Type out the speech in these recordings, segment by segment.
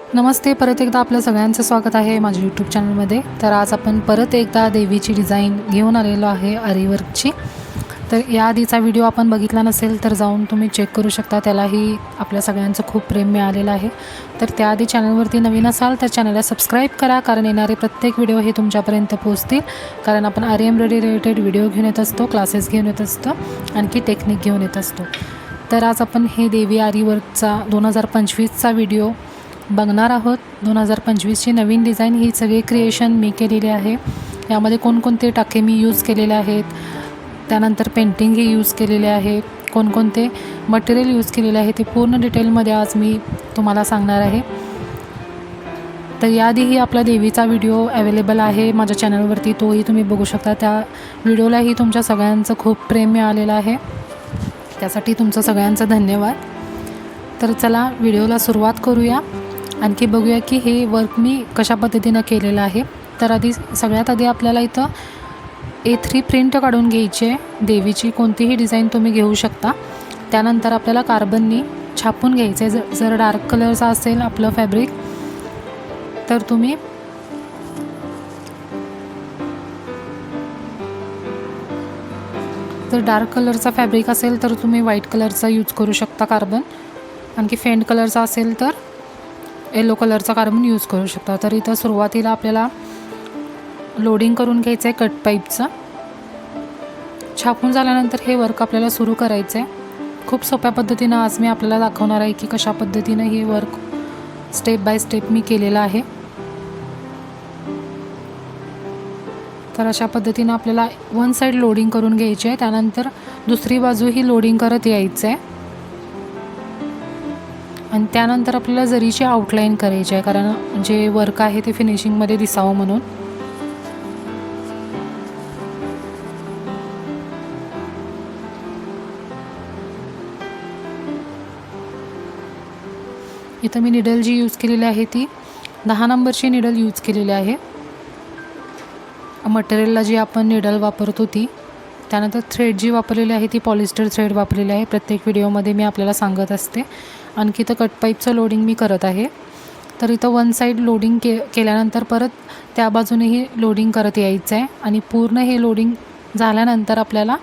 नमस्ते परत एकदा आपलं सगळ्यांचं स्वागत आहे माझ्या यूट्यूब चॅनलमध्ये तर आज आपण परत एकदा देवीची डिझाईन घेऊन आलेलो आहे आरीवर्कची तर या आधीचा व्हिडिओ आपण बघितला नसेल तर जाऊन तुम्ही चेक करू शकता. त्यालाही आपल्या सगळ्यांचं खूप प्रेम मिळालेलं आहे. तर त्याआधी चॅनलवरती नवीन असाल तर चॅनलला सबस्क्राईब करा कारण येणारे प्रत्येक व्हिडिओ हे तुमच्यापर्यंत पोहोचतील. कारण आपण आरी एम रिलेटेड व्हिडिओ घेऊन येत असतो क्लासेस घेऊन येत असतो आणखी टेक्निक घेऊन येत असतो. तर आज आपण हे देवी आरी वर्कचा दोन हजार पंचवीसचा व्हिडिओ बघणार आहोत. दोन हजार पंचवीसची नवीन डिझाईन ही सगळी क्रिएशन मी केलेली आहे. यामध्ये कोणकोणते टाके मी यूज केलेले आहेत. त्यानंतर पेंटिंगही यूज केलेले आहे. कोणकोणते मटेरियल यूज केलेले आहे ते पूर्ण डिटेलमध्ये आज मी तुम्हाला सांगणार आहे. तर याआधीही आपला देवीचा व्हिडिओ अवेलेबल आहे माझ्या चॅनलवरती तोही तुम्ही बघू शकता. त्या व्हिडिओलाही तुमच्या सगळ्यांचं खूप प्रेम मिळालेलं आहे. त्यासाठी तुमचं सगळ्यांचं धन्यवाद. तर चला व्हिडिओला सुरुवात करूया. आणखी बघूया की हे वर्क मी कशा पद्धतीनं केलेलं आहे. तर आधी सगळ्यात आधी आपल्याला इथं ए थ्री प्रिंट काढून घ्यायची. आहे देवीची कोणतीही डिझाईन तुम्ही घेऊ शकता. त्यानंतर आपल्याला कार्बननी छापून घ्यायचं. आहे जर जर डार्क कलरचा असेल आपलं फॅब्रिक तर तुम्ही जर डार्क कलरचा फॅब्रिक असेल तर तुम्ही व्हाईट कलरचा यूज करू शकता कार्बन आणखी फेंट कलरचा असेल तर येलो कलरचा कार्बन यूज करू शकता. तर इथं सुरुवातीला आपल्याला लोडिंग करून घ्यायचं आहे कट पाईपचं छापून झाल्यानंतर हे वर्क आपल्याला सुरू करायचं आहे खूप सोप्या पद्धतीनं आज मी आपल्याला दाखवणार आहे की कशा पद्धतीनं हे वर्क स्टेप बाय स्टेप मी केलेलं आहे. तर अशा पद्धतीनं आपल्याला वन साईड लोडिंग करून घ्यायची आहे त्यानंतर दुसरी बाजू ही लोडिंग करत यायचं आहे आणि त्यानंतर आपल्याला जरीची आउटलाईन करायची आहे कारण जे वर्क आहे ते फिनिशिंगमध्ये दिसावं म्हणून. इथं मी निडल जी यूज केलेली आहे ती दहा नंबरची निडल यूज केलेली आहे. मटेरियलला जी आपण निडल वापरतो ती त्यानंतर थ्रेड जी वापरलेली आहे ती पॉलिस्टर थ्रेड वापरलेली आहे. प्रत्येक व्हिडिओमध्ये मी आपल्याला सांगत असते. आणखी तर कट पाईपचं लोडिंग मी करत आहे. तर इथं वन साईड लोडिंग के केल्यानंतर परत त्या बाजूनेही लोडिंग करत यायचं आहे. आणि पूर्ण हे लोडिंग झाल्यानंतर आपल्याला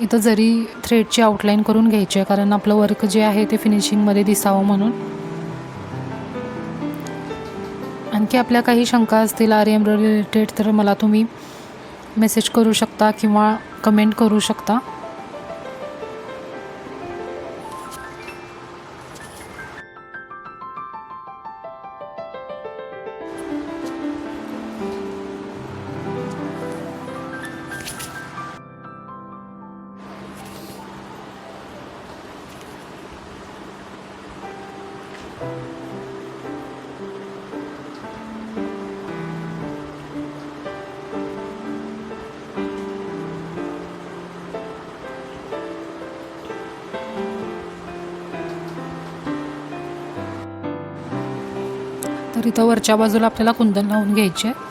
इथं जरी थ्रेडची आउटलाईन करून घ्यायची आहे कारण आपलं वर्क जे आहे ते फिनिशिंगमध्ये दिसावं म्हणून. आणखी आपल्या काही शंका असतील आर एम रिलेटेड तर मला तुम्ही मेसेज करू शकता किंवा कमेंट करू शकता. तर इथं वरच्या बाजूला आपल्याला कुंदन लावून घ्यायचे. आहे.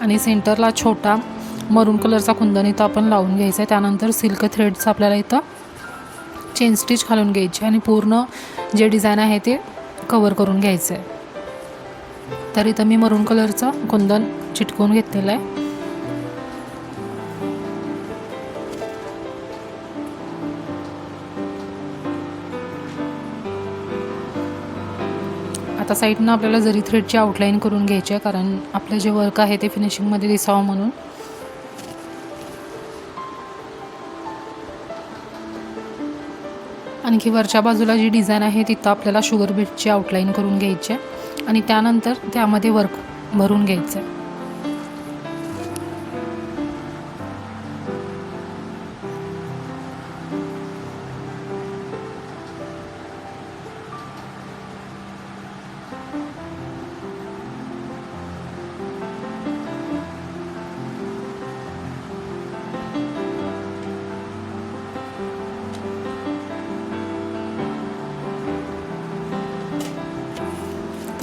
आणि सेंटरला छोटा मरून कलरचा कुंदन इथं आपण लावून घ्यायचा आहे. त्यानंतर सिल्क थ्रेडचं आपल्याला इथं चेन स्टिच घालून घ्यायची आणि पूर्ण जे डिझाईन आहे ते कवर करून घ्यायचं. आहे तर इथं मी मरून कलरचं कुंदन चिटकवून घेतलेलं आहे. आता साईडनं आपल्याला जरी थ्रेडची आउटलाईन करून घ्यायची आहे कारण आपलं जे वर्क आहे ते फिनिशिंगमध्ये दिसावं म्हणून. आणखी वरच्या बाजूला जी डिझाईन आहे तिथं आपल्याला शुगर बीटची आउटलाईन करून घ्यायची आहे. आणि त्यानंतर त्यामध्ये वर्क भरून घ्यायचं आहे.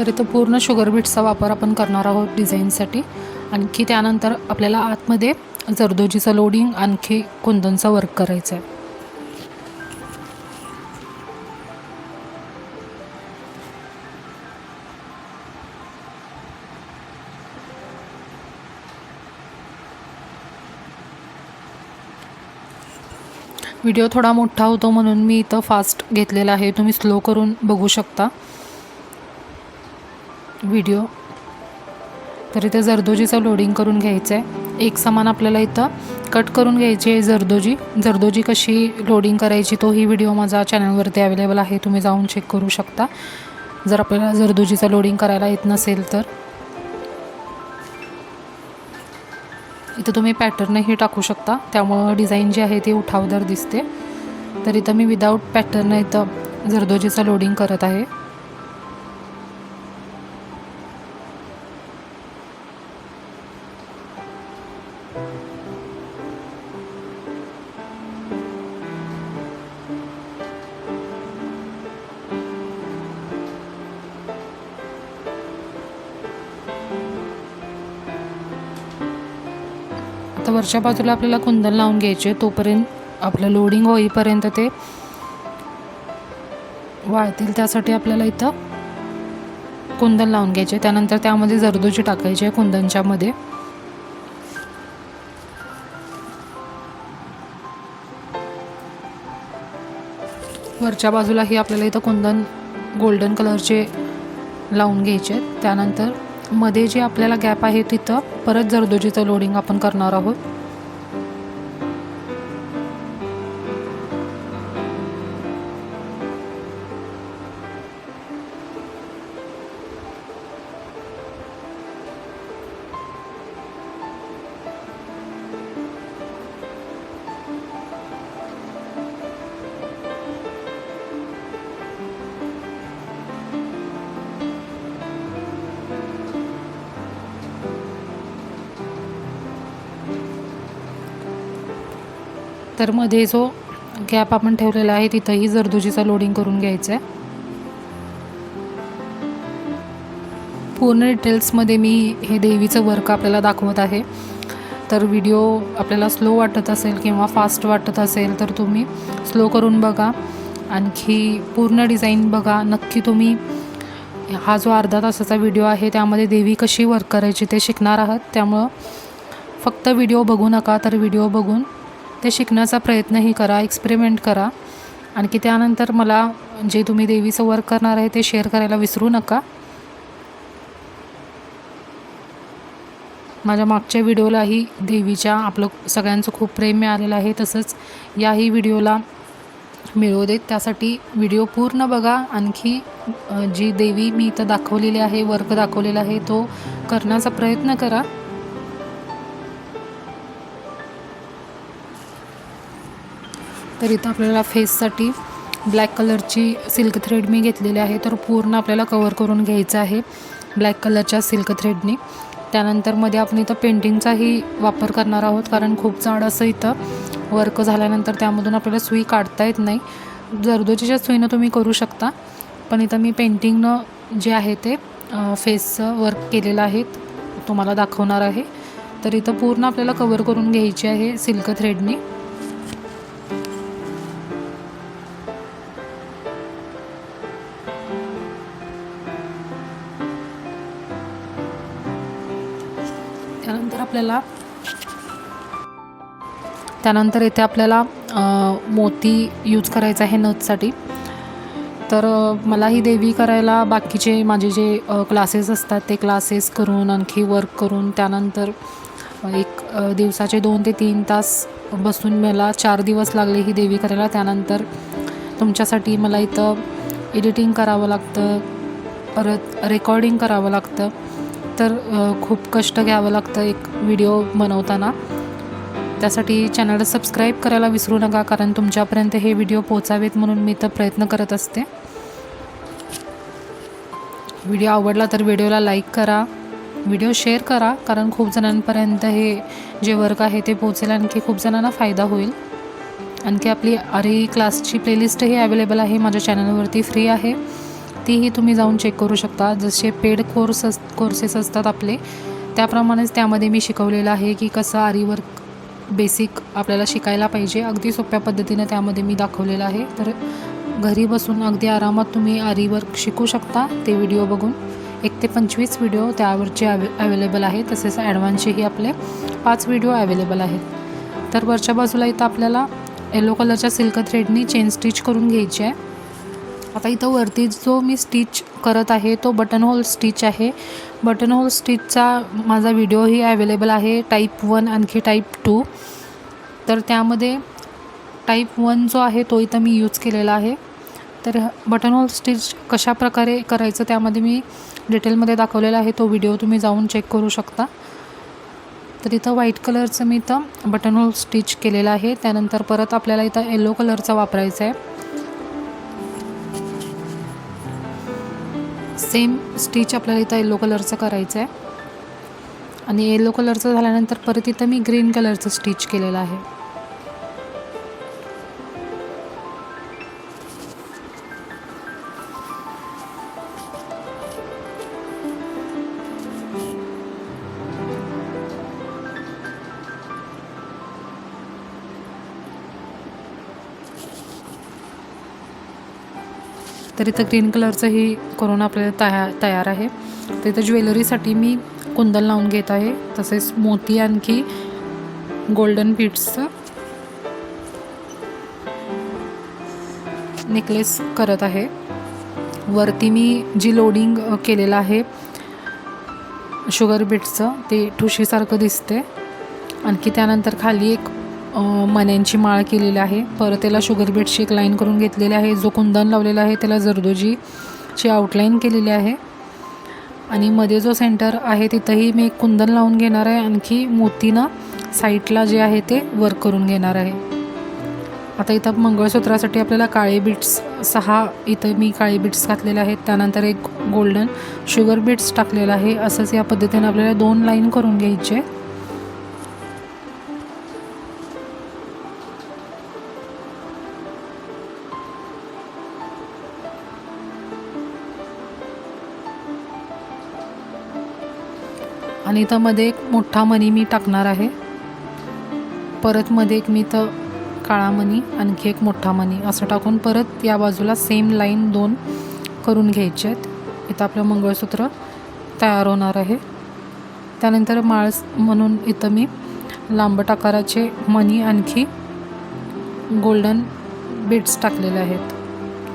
तर इथं पूर्ण शुगर बीट्सचा वापर आपण करणार आहोत डिझाईनसाठी आणखी त्यानंतर आपल्याला आतमध्ये जरदोजीचं लोडिंग आणखी कुंदनचा वर्क करायचं आहे व्हिडिओ थोडा मोठा होतो म्हणून मी इथं फास्ट घेतलेला आहे. तुम्ही स्लो करून बघू शकता. व्हिडिओ तर इथे जरदोजीचं लोडिंग करून घ्यायचं आहे एक समान आपल्याला इथं कट करून घ्यायची आहे जरदोजी. जरदोजी कशी लोडिंग करायची तोही व्हिडिओ माझा चॅनलवरती अवेलेबल आहे. तुम्ही जाऊन चेक करू शकता. जर आपल्याला जरदोजीचं लोडिंग करायला येत नसेल तर. इथं तुम्ही पॅटर्नही टाकू शकता. त्यामुळं डिझाईन जी आहे ती उठावदार दिसते. तर इथं मी विदाऊट पॅटर्न इथं जरदोजीचं लोडिंग करत आहे. वरच्या बाजूला आपल्याला कुंदन लावून घ्यायचे. तोपर्यंत आपलं लोडिंग होईपर्यंत ते वाळतील. त्यासाठी आपल्याला इथं कुंदन लावून घ्यायचे. त्यानंतर त्यामध्ये जरदोजी टाकायची आहे कुंदनच्या मध्ये. वरच्या बाजूलाही आपल्याला इथं कुंदन गोल्डन कलरचे लावून घ्यायचे. आहेत त्यानंतरमध्ये जे आपल्याला गॅप आहे तिथं परत जरदोजीचं लोडिंग आपण करणार आहोत. मध्ये जो गॅप आपण ठेवलेला आहे तिथंही जरदोजीचं लोडिंग करून घ्यायचं आहे पूर्ण डिटेल्समध्ये मी हे देवीचं वर्क आपल्याला दाखवत आहे. तर व्हिडिओ आपल्याला स्लो वाटत असेल किंवा फास्ट वाटत असेल तर तुम्ही स्लो करून बघा. आणखी पूर्ण डिझाईन बघा. नक्की तुम्ही हा जो अर्धा तासाचा व्हिडिओ आहे त्यामध्ये देवी कशी वर्क करायची ते शिकणार आहात. त्यामुळं फक्त व्हिडिओ बघू नका तर व्हिडिओ बघून ते शिकण्याचा प्रयत्नही करा एक्सपेरिमेंट करा. आणखी त्यानंतर मला जे तुम्ही देवीचं वर्क करणार आहे ते शेअर करायला विसरू नका. माझ्या मागच्या व्हिडिओलाही देवीच्या आपलं सगळ्यांचं खूप प्रेम मिळालेलं आहे. तसंच याही व्हिडिओला मिळवू देत. त्यासाठी व्हिडिओ पूर्ण बघा. आणखी जी देवी मी इथं दाखवलेली आहे वर्क दाखवलेला आहे तो करण्याचा प्रयत्न करा. तर इथं आपल्याला फेससाठी ब्लॅक कलरची सिल्क थ्रेड मी घेतलेली आहे. तर पूर्ण आपल्याला कवर करून घ्यायचं आहे ब्लॅक कलरच्या सिल्क थ्रेडनी त्यानंतरमध्ये आपण इथं पेंटिंगचाही वापर करणार आहोत कारण खूप जाड असं इथं वर्क झाल्यानंतर त्यामधून आपल्याला सुई काढता येत नाही. जरदोजीच्या सुईनं तुम्ही करू शकता पण इथं मी पेंटिंगनं जे आहे ते फेसचं वर्क केलेलं आहे तुम्हाला दाखवणार आहे. तर इथं पूर्ण आपल्याला कवर करून घ्यायची आहे सिल्क थ्रेडनी आपल्याला. त्यानंतर इथे आपल्याला मोती यूज करायचा आहे नथसाठी. तर मला ही देवी करायला बाकीचे माझे जे क्लासेस असतात ते क्लासेस करून आणखी वर्क करून त्यानंतर एक दिवसाचे दोन ते तीन तास बसून मला चार दिवस लागले ही देवी करायला. त्यानंतर तुमच्यासाठी मला इथं एडिटिंग करावं लागतं परत रेकॉर्डिंग करावं लागतं. तर खूप कष्ट घ्यावं लागतं एक व्हिडिओ बनवताना. त्यासाठी चॅनलला सबस्क्राईब करायला विसरू नका कारण तुमच्यापर्यंत हे व्हिडिओ पोचावेत म्हणून मी तर प्रयत्न करत असते. व्हिडिओ आवडला तर व्हिडिओला लाईक करा व्हिडिओ शेअर करा कारण खूप जणांपर्यंत हे जे वर्क आहे ते पोचेल आणखी खूप जणांना फायदा होईल. आणखी आपली अरे क्लासची प्लेलिस्टही अवेलेबल आहे माझ्या चॅनलवरती फ्री आहे. तीही तुम्ही जाऊन चेक करू शकता. जसे पेड कोर्स अस कोर्सेस असतात आपले त्याप्रमाणेच त्यामध्ये मी शिकवलेलं आहे की कसं आरीवर्क बेसिक आपल्याला शिकायला पाहिजे. अगदी सोप्या पद्धतीनं त्यामध्ये मी दाखवलेलं आहे. तर घरी बसून अगदी आरामात तुम्ही आरीवर्क शिकू शकता. ते व्हिडिओ बघून. एक ते पंचवीस व्हिडिओ त्यावरचे अवे अवेलेबल आहे तसेच ॲडव्हान्सचेही आपले पाच व्हिडिओ अवेलेबल आहेत. तर वरच्या बाजूला इथं आपल्याला येलो कलरच्या सिल्क थ्रेडनी चेन स्टिच करून घ्यायची आहे. आता इथं वरती जो मी स्टिच करत आहे तो बटन होल स्टिच आहे. बटन होल स्टिचचा माझा व्हिडिओही अवेलेबल आहे टाईप वन आणखी टाईप टू तर त्यामध्ये टाईप वन जो आहे तो इथं मी यूज केलेला आहे. तर बटन होल स्टिच कशा प्रकारे करायचं त्यामध्ये मी डिटेलमध्ये दाखवलेला आहे तो व्हिडिओ तुम्ही जाऊन चेक करू शकता. तर इथं व्हाईट कलरचं मी इथं बटन होल स्टिच केलेलं आहे. त्यानंतर परत आपल्याला इथं येलो कलरचा वापरायचा आहे. सेम स्टिच आपल्याला इथं येलो कलरचं करायचं आहे. आणि येलो कलरचं झाल्यानंतर परत इथं मी ग्रीन कलरचं स्टिच केलेलं आहे. तर इथं ग्रीन कलरचं ही करून आपल्याला तया तयार आहे. तर इथं ज्वेलरीसाठी मी कुंदन लावून घेत आहे. तसेच मोती आणखी गोल्डन बीट्सचं नेकलेस करत आहे. वरती मी जी लोडिंग केलेलं आहे शुगर बीट्सचं ते ठुशीसारखं दिसते. आणखी त्यानंतर खाली एक मण्यांची माळ केलेली आहे. परत त्याला शुगर बीट्सची एक लाईन करून घेतलेली आहे. जो कुंदन लावलेला आहे त्याला जरदोजीची आउटलाईन केलेली आहे. आणि मध्ये जो सेंटर आहे तिथंही मी एक कुंदन लावून घेणार आहे. आणखी मोतीनं साईडला जे आहे ते वर्क करून घेणार आहे. आता इथं मंगळसूत्रासाठी आपल्याला काळे बीट्स सहा इथं मी काळे बीट्स घातलेले आहेत. त्यानंतर एक गोल्डन शुगर बीट्स टाकलेलं आहे. असंच या पद्धतीने आपल्याला दोन लाईन करून घ्यायचे. आणि इथं मध्ये एक मोठा मणी मी टाकणार आहे. परत मध्ये एक मी इथं काळा मणी आणखी एक मोठा मणी असं टाकून परत या बाजूला सेम लाईन दोन करून घ्यायचे आहेत. इथं आपलं मंगळसूत्र तयार होणार आहे. त्यानंतर माळ म्हणून इथं मी लांबट आकाराचे मनी आणखी गोल्डन बीड्स टाकलेले आहेत.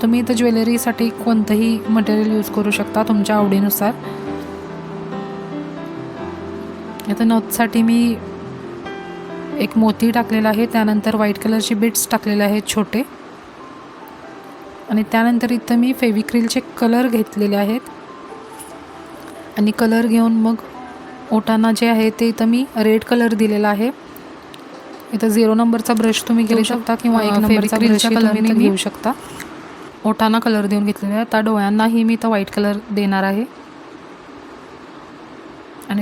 तुम्ही इथं ज्वेलरीसाठी कोणतंही मटेरियल यूज करू शकता तुमच्या आवडीनुसार. इथं नथसाठी मी एक मोती टाकलेला आहे त्यानंतर व्हाईट कलरचे बीट्स टाकलेले आहेत छोटे. आणि त्यानंतर इथं मी फेविक्रिलचे कलर घेतलेले आहेत. आणि कलर घेऊन मग ओटाना जे आहे ते इथं मी रेड कलर दिलेला आहे. इथं झिरो नंबरचा ब्रश तुम्ही घेऊ शकता किंवा एक नंबरचा ब्रश कलर घेऊ शकता. ओठाना कलर देऊन घेतलेला आहे. त्या डोळ्यांनाही मी इथं व्हाईट कलर देणार आहे.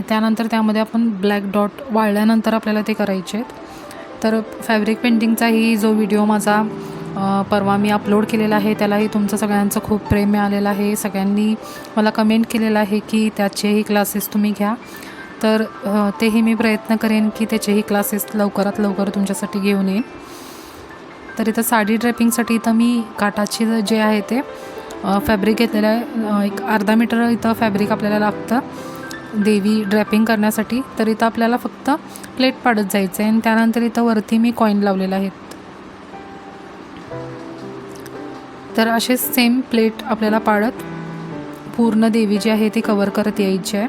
त्यानंतर त्यामध्ये आपण ब्लॅक डॉट वाळल्यानंतर आपल्याला ते करायचे आहेत. तर फॅब्रिक पेंटिंगचाही जो व्हिडिओ माझा परवा मी अपलोड केलेला आहे त्यालाही तुमचं सगळ्यांचं खूप प्रेम मिळालेलं आहे. सगळ्यांनी मला कमेंट केलेलं आहे की त्याचेही क्लासेस तुम्ही घ्या. तर तेही मी प्रयत्न करेन की त्याचेही क्लासेस लवकरात लवकर तुमच्यासाठी घेऊन येईन. तर इथं साडी ड्रेपिंगसाठी इथं मी काठाची जे आहे ते फॅब्रिक घेतलेलं आहे. एक अर्धा मीटर इथं फॅब्रिक आपल्याला लागतं. देवी ड्रॅपिंग करण्यासाठी तर इथं आपल्याला फक्त प्लेट पाडत जायचं आहे आणि त्यानंतर इथं वरती मी कॉईन लावलेले आहेत. तर असे सेम प्लेट आपल्याला पाडत पूर्ण देवी जी आहे ती कवर करत यायची आहे.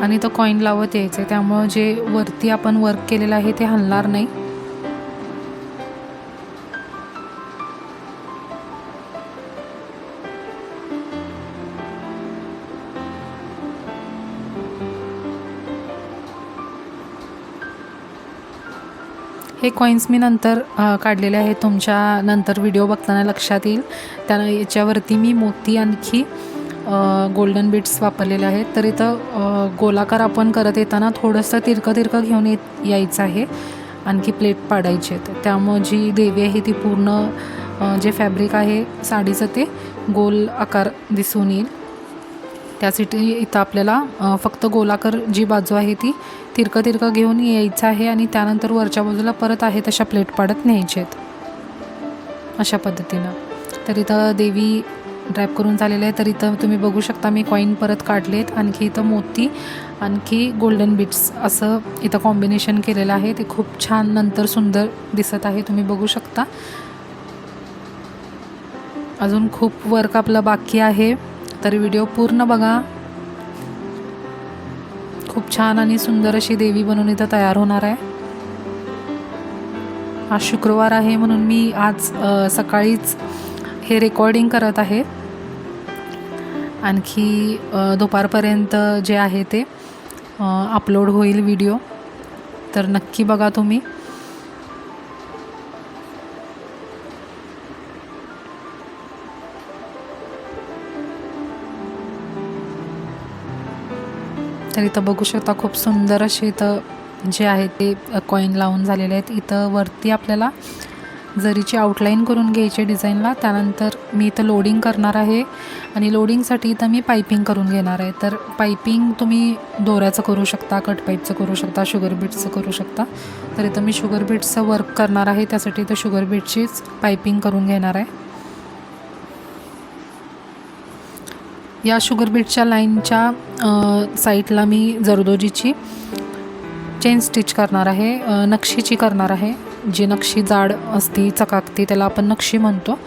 आणि तो कॉईन लावत यायचं आहे त्यामुळं जे वरती आपण वर्क केलेलं आहे ते हलणार नाही. हे कॉईन्स मी नंतर काढलेले आहेत. तुमच्या नंतर व्हिडिओ बघताना लक्षात येईल. त्या याच्यावरती मी मोती आणखी गोल्डन बीट्स वापरलेले आहेत. तर इथं गोलाकार आपण करत येताना थोडंसं तिरकं तिरकं घेऊन येत यायचं आहे. आणखी प्लेट पाडायची आहेत. त्यामुळं जी देवी आहे ती पूर्ण जे फॅब्रिक आहे साडीचं ते गोल आकार दिसून येईल. त्यासाठी इथं आपल्याला फक्त गोलाकार जी बाजू आहे ती तिरकं तिरकं घेऊन यायचं आहे आणि त्यानंतर वरच्या बाजूला परत आहे तशा प्लेट पाडत न्यायचे आहेत. अशा पद्धतीनं. तर इथं देवी ड्रॅप करून झालेलं आहे. तर इथं तुम्ही बघू शकता मी कॉईन परत काढले आहेत आणखी इथं मोती आणखी गोल्डन बीट्स असं इथं कॉम्बिनेशन केलेलं आहे. ते खूप छान नंतर सुंदर दिसत आहे. तुम्ही बघू शकता. अजून खूप वर्क आपलं बाकी आहे. तर व्हिडिओ पूर्ण बघा. खूप छान आणि सुंदर अशी देवी बनवून इथं तयार होणार आहे. आज शुक्रवार आहे म्हणून मी आज सकाळीच हे रेकॉर्डिंग करत आहे. आणखी दुपारपर्यंत जे आहे ते अपलोड होईल व्हिडिओ तर नक्की बघा तुम्ही. तर इथं बघू शकता खूप सुंदर असे इथं जे आहे ते कॉईन लावून झालेले आहेत. इथं वरती आपल्याला जरीची आउटलाईन करून घ्यायची डिझाईनला त्यानंतर मी इथं लोडिंग करणार आहे आणि लोडिंगसाठी इथं मी पायपिंग करून घेणार आहे. तर पायपिंग तुम्ही दोऱ्याचं करू शकता कट पाईपचं करू शकता शुगर बीटचं करू शकता. तर इथं मी शुगर बीटचं वर्क करणार आहे त्यासाठी इथं शुगर बीटचीच पायपिंग करून घेणार आहे. या शुगर बीटच्या लाईनच्या साईडला मी जरदोजीची चेन स्टिच करणार आहे नक्षीची करणार आहे. जी नक्षी जाड असती चकाकती त्याला आपण नक्षी म्हणतो.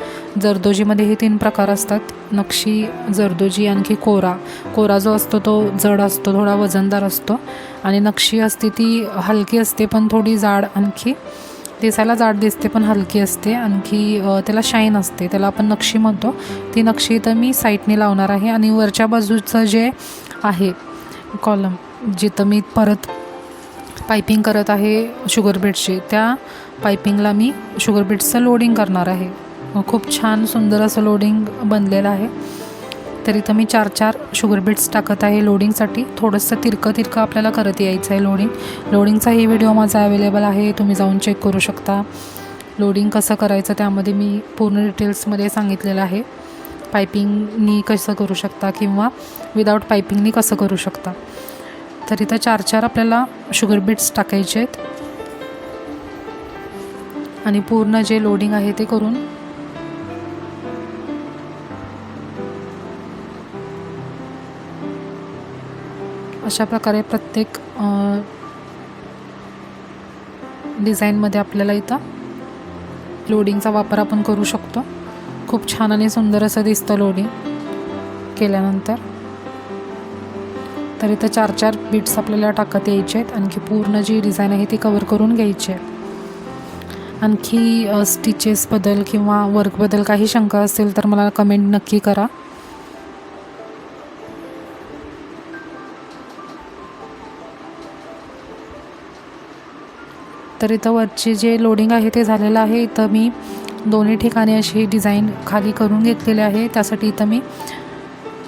जरदोजीमध्ये हे तीन प्रकार असतात. नक्षी जरदोजी आणखी कोरा. कोरा जो असतो तो जड असतो थोडा वजनदार असतो. आणि नक्षी असते ती हलकी असते पण थोडी जाड आणखी. दिसायला जाड दिसते पण हलकी असते. आणखी त्याला शाईन असते. त्याला आपण नक्षी म्हणतो. ती नक्षी तर मी साईडने लावणार आहे. आणि वरच्या बाजूचं जे आहे कॉलम जिथं मी परत पायपिंग करत आहे शुगर बीट्सची त्या पायपिंगला मी शुगर बीट्सचं लोडिंग करणार आहे. खूप छान सुंदर असं लोडिंग बनलेलं आहे. तर इथं मी चार चार शुगर बीट्स टाकत आहे लोडिंगसाठी थोडंसं तिरकं तिरकं आपल्याला करत यायचं आहे लोडिंग लोडिंगचाही व्हिडिओ माझा अवेलेबल आहे. तुम्ही जाऊन चेक करू शकता. लोडिंग कसं करायचं त्यामध्ये मी पूर्ण डिटेल्समध्ये सांगितलेलं आहे. पायपिंगनी कसं करू शकता किंवा विदाऊट पायपिंगनी कसं करू शकता. तर इथं चार चार आपल्याला शुगर बीट्स टाकायचे आहेत. आणि पूर्ण जे लोडिंग आहे ते करून अशा प्रकारे प्रत्येक डिझाईनमध्ये आपल्याला इथं लोडिंगचा वापर आपण करू शकतो. खूप छान आणि सुंदर असं दिसतं लोडिंग केल्यानंतर. तर इथं चार चार बीट्स आपल्याला टाकत यायचे आहेत. आणखी पूर्ण जी डिझाईन आहे ती कवर करून घ्यायची आहे आणखी स्टिचेसबद्दल किंवा वर्कबद्दल काही शंका असेल तर मला कमेंट नक्की करा. तर इथं वरचे जे लोडिंग आहे ते झालेलं आहे. इथं मी दोन्ही ठिकाणी अशी डिझाईन खाली करून घेतलेली आहे. त्यासाठी इथं मी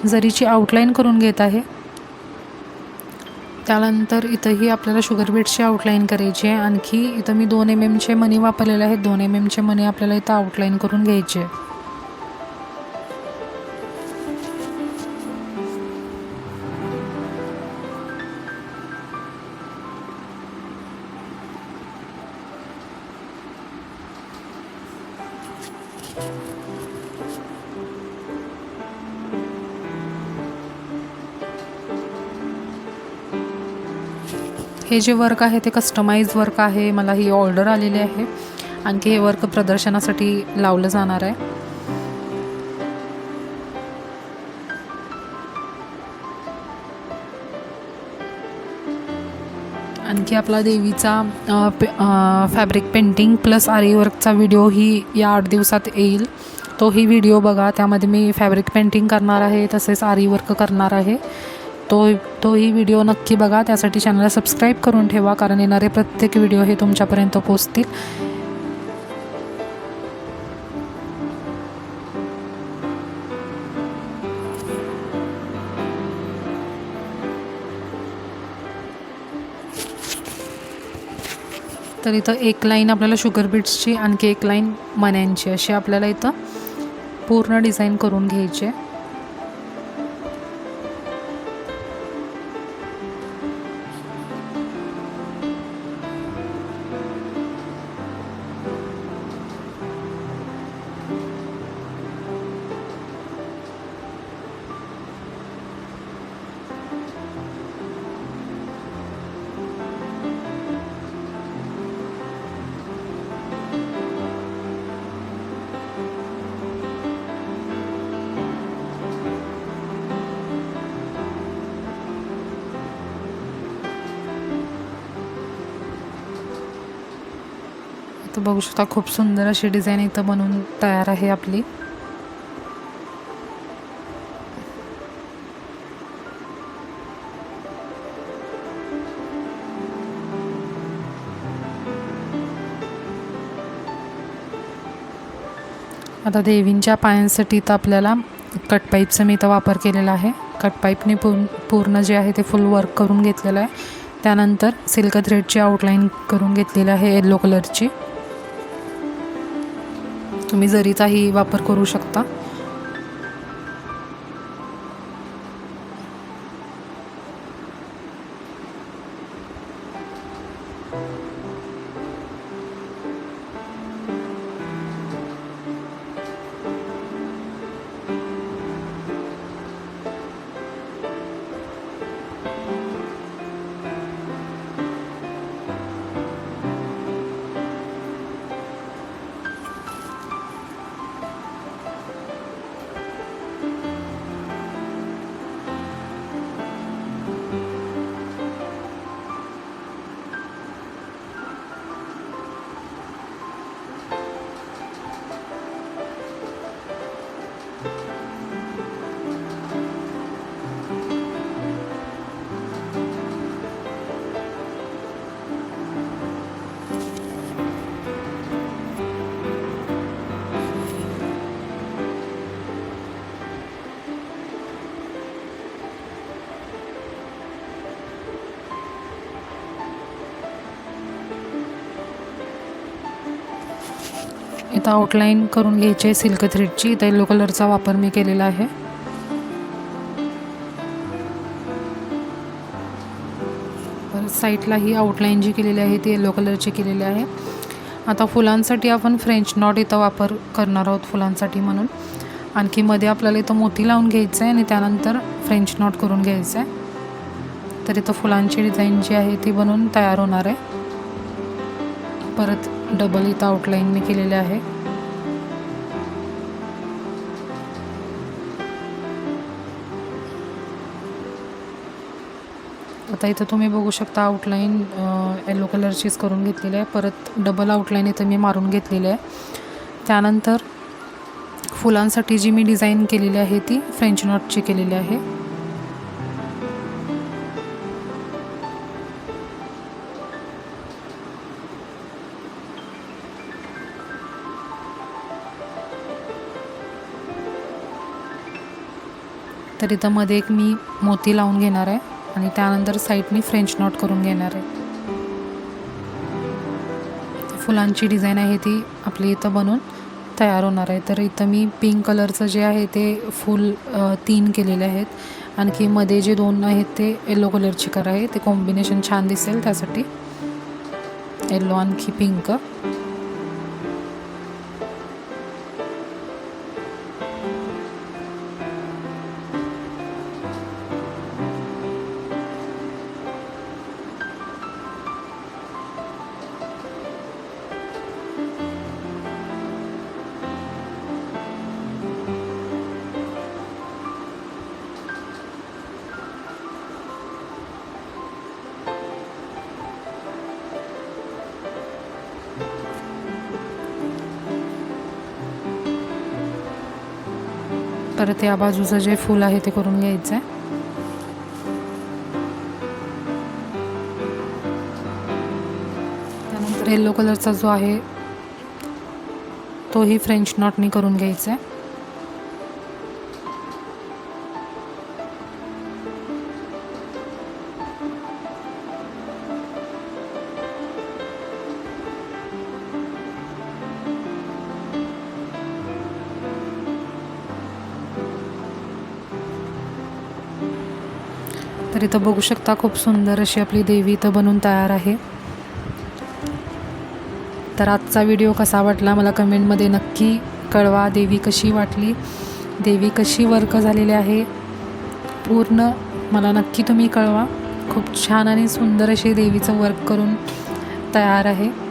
जरीची आउटलाईन करून घेत आहे. त्यानंतर इथंही आपल्याला शुगर बीटची आउटलाईन करायची आहे. आणखी इथं मी दोन एम एमचे मनी वापरलेले आहेत. दोन एम एमचे मनी आपल्याला इथं आउटलाईन करून घ्यायचे आहे. हे जे वर्क आहे ते कस्टमाइज वर्क आहे. मला ही ऑर्डर आलेली आहे. आणखी हे वर्क प्रदर्शनासाठी लावलं जाणार आहे. आणखी आपला देवीचा फॅब्रिक पेंटिंग प्लस आरी वर्कचा व्हिडिओ ही या आठ दिवसात येईल. तोही व्हिडिओ बघा. त्यामध्ये मी फॅब्रिक पेंटिंग करणार आहे. तसेच आरी वर्क करणार आहे. तो तोही व्हिडिओ नक्की बघा. त्यासाठी चॅनलला सबस्क्राईब करून ठेवा कारण येणारे प्रत्येक व्हिडिओ हे तुमच्यापर्यंत पोचतील तर इथं एक लाईन आपल्याला शुगर बीट्सची आणखी एक लाईन मण्यांची अशी आपल्याला इथं पूर्ण डिझाईन करून घ्यायची आहे. तर बघू शकता खूप सुंदर अशी डिझाईन इथं बनवून तयार आहे आपली. आता देवींच्या पायांसाठी तर आपल्याला कटपाईपचा मी इथं वापर केलेला आहे. कटपाईपने पूर्ण पूर्ण जे आहे ते फुल वर्क करून घेतलेलं आहे. त्यानंतर सिल्क थ्रेडची आउटलाईन करून घेतलेली आहे येल्लो कलरची तुम्ही जरीचाही वापर करू शकता इथं आउटलाईन करून घ्यायची आहे सिल्क थ्रेडची इथं येलो कलरचा वापर मी केलेला आहे. परत साईडला ही आउटलाईन जी केलेली आहे ती येलो कलरची केलेली आहे. आता फुलांसाठी आपण फ्रेंच नॉट इथं वापर करणार आहोत फुलांसाठी म्हणून. आणखी मध्ये आपल्याला इथं मोती लावून घ्यायचं आहे आणि त्यानंतर फ्रेंच नॉट करून घ्यायचं आहे तर इथं फुलांची डिझाईन जी आहे ती बनवून तयार होणार आहे. परत डबल इथं आउटलाईन मी केलेले आहे. आता इथं तुम्ही बघू शकता आउटलाईन येलो कलरचीच करून घेतलेली आहे. परत डबल आउटलाईन इथं मी मारून घेतलेली आहे. त्यानंतर फुलांसाठी जी मी डिझाईन केलेली आहे ती फ्रेंच नॉटची केलेली आहे. तर इथं मध्ये एक मी मोती लावून घेणार आहे आणि त्यानंतर साईडनी फ्रेंच नॉट करून घेणार आहे. फुलांची डिझाईन आहे ती आपली इथं बनवून तयार होणार आहे. तर इथं मी पिंक कलरचं जे आहे ते फुल तीन केलेले आहेत. आणखी मध्ये जे दोन आहेत ते येलो कलरची कर आहे. ते कॉम्बिनेशन छान दिसेल त्यासाठी. येल्लो आणखी पिंक परत या बाजूचं जे फूल आहे ते करून घ्यायचं आहे त्यानंतर येल्लो कलरचा जो आहे तोही फ्रेंच नॉटनी करून घ्यायचा आहे तर इथं बघू शकता खूप सुंदर अशी आपली देवी इथं बनून तयार आहे. तर आजचा व्हिडिओ कसा वाटला मला कमेंटमध्ये नक्की कळवा. देवी कशी वाटली? देवी कशी वर्क झालेली आहे? पूर्ण मला नक्की तुम्ही कळवा. खूप छान आणि सुंदर अशी देवीचं वर्क करून तयार आहे.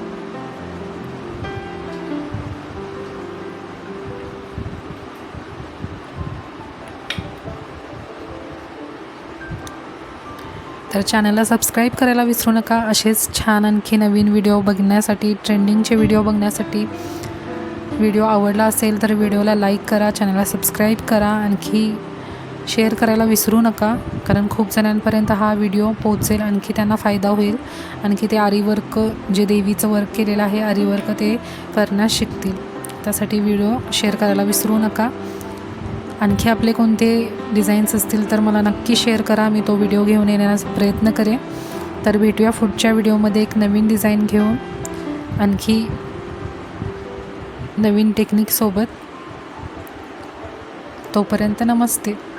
तर चॅनलला सबस्क्राईब करायला विसरू नका. असेच छान आणखी नवीन व्हिडिओ बघण्यासाठी ट्रेंडिंगचे व्हिडिओ बघण्यासाठी व्हिडिओ आवडला असेल तर व्हिडिओला लाईक करा चॅनलला सबस्क्राईब करा. आणखी शेअर करायला विसरू नका कारण खूप जणांपर्यंत हा व्हिडिओ पोहोचेल. आणखी त्यांना फायदा होईल. आणखी ते आरीवर्क जे देवीचं वर्क केलेलं आहे आरीवर्क ते करण्यास शिकतील. त्यासाठी व्हिडिओ शेअर करायला विसरू नका. आणखी आपले कोणते डिझाईन्स असतील तर मला नक्की शेअर करा. मी तो व्हिडिओ घेऊन येण्याचा प्रयत्न करेन. तर भेटूया पुढच्या व्हिडिओमध्ये एक नवीन डिझाईन घेऊन. आणखी नवीन टेक्निकसोबत तोपर्यंत नमस्ते.